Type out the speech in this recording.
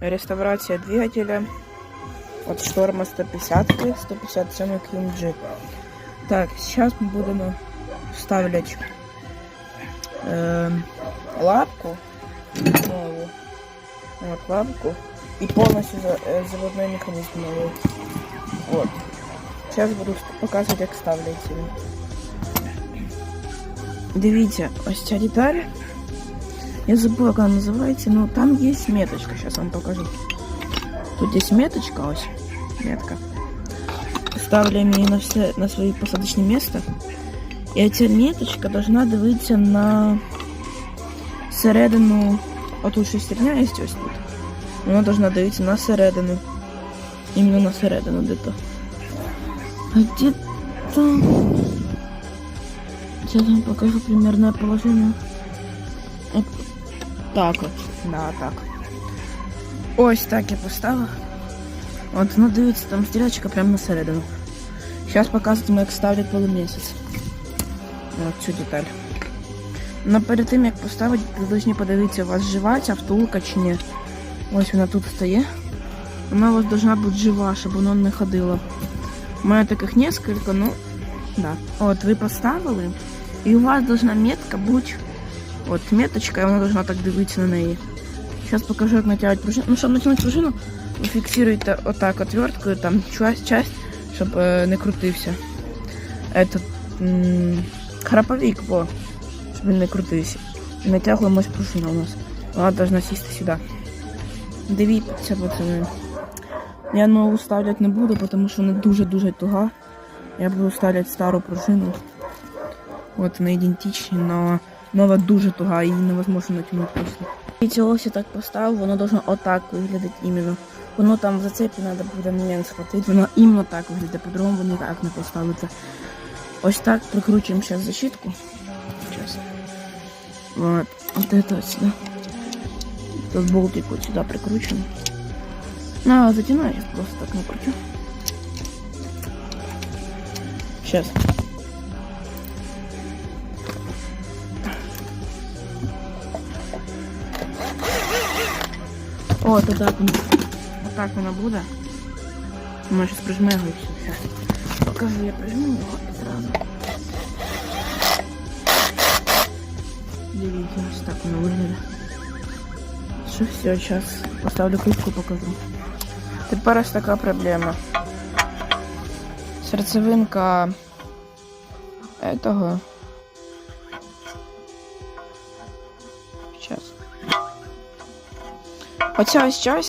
реставрація двигателя от шторма 150 157 QMG. Так, сейчас мы будем вставлять эм, лапку новую. Вот лапку. И полностью за- э, заводной механизм новый. Вот. Сейчас буду показывать, як ставляться. він. Дивіться, ось ця деталь. Я забыла, как она называется, но там есть меточка. Сейчас вам покажу. Тут есть меточка, ось. Метка. Ставляем її на, все, на своє посадочне місце. І ця меточка должна дивитися на середину. Отут шестерня є ось тут. Вона должна дивитися на середину. Іменно на середину де-то. А где-то... Сейчас я вам покажу примерное положение. От так от. Да, так. Ось так я поставила. От воно дивиться, там стрілочка прямо на середину. Зараз показуємо, як ставлять полумісяць. От цю деталь. Но перед тим, як поставити, ви повинні подивитися, у вас жива ця втулка чи ні. Ось вона тут стає. Вона у вас должна бути жива, щоб воно не ходило. У мене таких несколько, ну, да. От ви поставили, і у вас должна метка бути От меточка, і вона должна так дивитися на неї. Зараз покажу, як натягувати пружину. Ну, щоб натягнути пружину, ви фіксуєте отак отверткою, там часть, щоб е, не крутився. Этот храповик, во, щоб він не крутився. І натягуємо ось пружина у нас. Вона должна сісти сюди. Дивіться, пацани. Я нову ставлять не буду, тому що вона дуже-дуже туга. Я буду ставляти стару пружину. От вони ідентичні, але нова дуже туга, її невозможно натягнути просто. І цього все так поставив, воно должно отак виглядати іменно. Воно там в зацепі треба буде момент схватити, воно іменно так виглядає, по-другому воно ніяк не поставити. Ось так прикручуємо зараз защитку. Сейчас. Вот. Вот это вот сюда. Тут болтик вот сюда прикручен. Ну, а затяну я просто так накручу. Сейчас. О, то так воно. Отак воно буде. Ми зараз прижмемо і все. Щас. Покажу, я прижму його і зразу. Дивіться, ось так воно виглядає. Що все, зараз поставлю кришку, покажу. Тепер ось така проблема. Серцевинка этого. Оця ось часть